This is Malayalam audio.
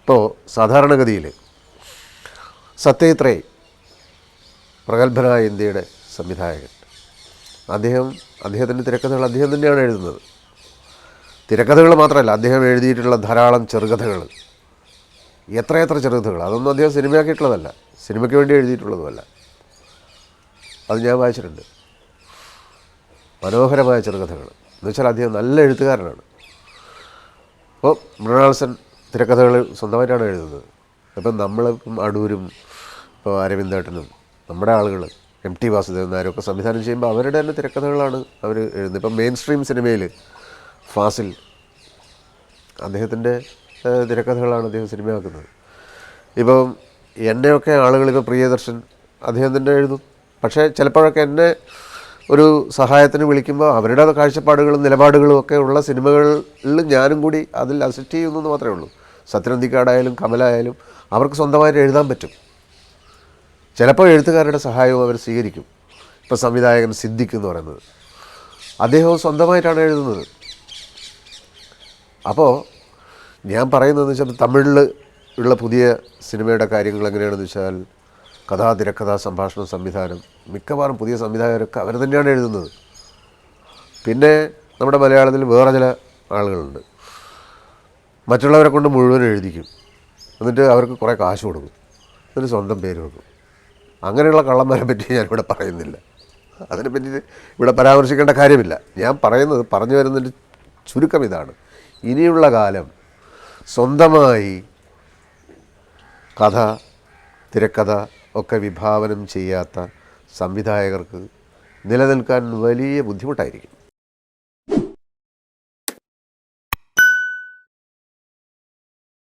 ഇപ്പോൾ സാധാരണഗതിയിൽ സത്യത്രേ പ്രഗത്ഭനായ ഇന്ത്യയുടെ സംവിധായകൻ. അദ്ദേഹം അദ്ദേഹത്തിന്റെ തിരക്കഥകൾ അദ്ദേഹം തന്നെയാണ് എഴുതുന്നത്. തിരക്കഥകൾ മാത്രമല്ല അദ്ദേഹം എഴുതിയിട്ടുള്ള ധാരാളം ചെറുകഥകൾ. എത്രയെത്ര ചെറുകഥകൾ. അതൊന്നും അദ്ദേഹം സിനിമയാക്കിയിട്ടുള്ളതല്ല. സിനിമയ്ക്ക് വേണ്ടി എഴുതിയിട്ടുള്ളതുമല്ല. അത് ഞാൻ വായിച്ചിട്ടുണ്ട്. മനോഹരമായ ചെറുകഥകൾ. എന്നുവെച്ചാൽ അദ്ദേഹം നല്ല എഴുത്തുകാരനാണ്. അപ്പോൾ മൃണാൾസൻ തിരക്കഥകൾ സ്വന്തമായിട്ടാണ് എഴുതുന്നത്. അപ്പം നമ്മളിപ്പം അടൂരും ഇപ്പോൾ അരവിന്ദേട്ടനും നമ്മുടെ ആളുകൾ എം ടി വാസുദേവൻ നായരൊക്കെ സംവിധാനം ചെയ്യുമ്പോൾ അവരുടെ തന്നെ തിരക്കഥകളാണ് അവർ എഴുതുന്നത്. ഇപ്പം മെയിൻ സ്ട്രീം സിനിമയിൽ ഫാസിൽ അദ്ദേഹത്തിന്റെ തിരക്കഥകളാണ് അദ്ദേഹം സിനിമയാക്കുന്നത്. ഇപ്പം എന്നെയൊക്കെ ആളുകൾ ഇപ്പോൾ പ്രിയദർശൻ അദ്ദേഹം തന്നെ എഴുതും. പക്ഷേ ചിലപ്പോഴൊക്കെ എന്നെ ഒരു സഹായത്തിന് വിളിക്കുമ്പോൾ അവരുടെ കാഴ്ചപ്പാടുകളും നിലപാടുകളും ഒക്കെ ഉള്ള സിനിമകളിൽ ഞാനും കൂടി അതിൽ അസിസ്റ്റ് ചെയ്യുന്നു എന്ന് മാത്രമേ ഉള്ളൂ. സത്യനന്ദിക്കാടായാലും കമലായാലും അവർക്ക് സ്വന്തമായിട്ട് എഴുതാൻ പറ്റും. ചിലപ്പോൾ എഴുത്തുകാരുടെ സഹായവും അവർ സ്വീകരിക്കും. ഇപ്പോൾ സംവിധായകൻ സിദ്ദിഖ് എന്ന് പറയുന്നത്. അദ്ദേഹവും സ്വന്തമായിട്ടാണ് എഴുതുന്നത്. അപ്പോൾ ഞാൻ പറയുന്നതെന്ന് വെച്ചാൽ തമിഴിൽ ഉള്ള പുതിയ സിനിമയുടെ കാര്യങ്ങൾ എങ്ങനെയാണെന്ന് വെച്ചാൽ കഥാ തിരക്കഥ സംഭാഷണ സംവിധാനം. മിക്കവാറും പുതിയ സംവിധായകരൊക്കെ അവർ തന്നെയാണ് എഴുതുന്നത്. പിന്നെ നമ്മുടെ മലയാളത്തിൽ വേറെ ചില ആളുകളുണ്ട്. മറ്റുള്ളവരെ കൊണ്ട് മുഴുവൻ എഴുതിക്കും. എന്നിട്ട് അവർക്ക് കുറേ കാശ് കൊടുക്കും. എന്നിട്ട് സ്വന്തം പേര് വെക്കും. അങ്ങനെയുള്ള കള്ളന്മാരെ പറ്റി ഞാനിവിടെ പറയുന്നില്ല. അതിനെപ്പറ്റി ഇവിടെ പരാമർശിക്കേണ്ട കാര്യമില്ല. ഞാൻ പറയുന്നത് പറഞ്ഞു വരുന്നതിന്റെ ചുരുക്കം ഇതാണ്. ഇനിയുള്ള കാലം സ്വന്തമായി കഥ തിരക്കഥ ഒക്കെ വിഭാവനം ചെയ്യാത്ത സംവിധായകർക്ക് നിലനിൽക്കാൻ വലിയ ബുദ്ധിമുട്ടായിരിക്കും.